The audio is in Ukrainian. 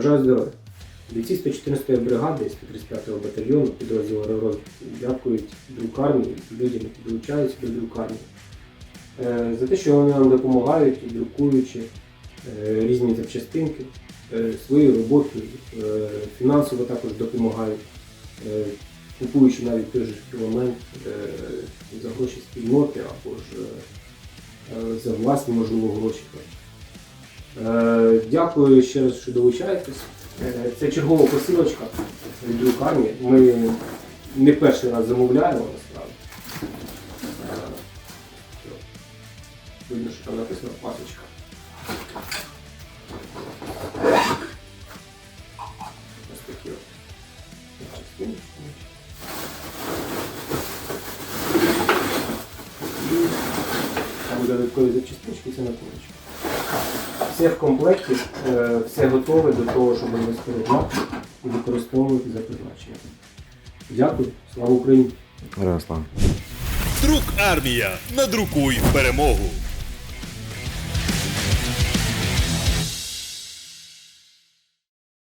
Бажаю здоров'я. Бійці 114-ї бригади 135-го батальйону підрозділу аеророзвідки дякують друкарні людям, які долучаються до друкарні, е, за те, що вони нам допомагають, друкуючи е, різні запчастинки, е, своєю роботою, е, фінансово також допомагають, купуючи навіть той же е, за гроші спільноти або ж за власні, можливо, гроші. Е, Дякую ще раз, що долучаєтесь. Е, Це чергова посилочка від друкарні. Ми не перший раз замовляємо насправді. Е, Видно, що там написано пасочка. Ось такі от частиночки. Там буде додаткові запчастиночки, це на куличку. Все в комплекті, е, все готове до того, щоб розпоряджати і використовувати за призначенням. Дякую, слава Україні! Героям слава. Друк армія. Надрукуй перемогу.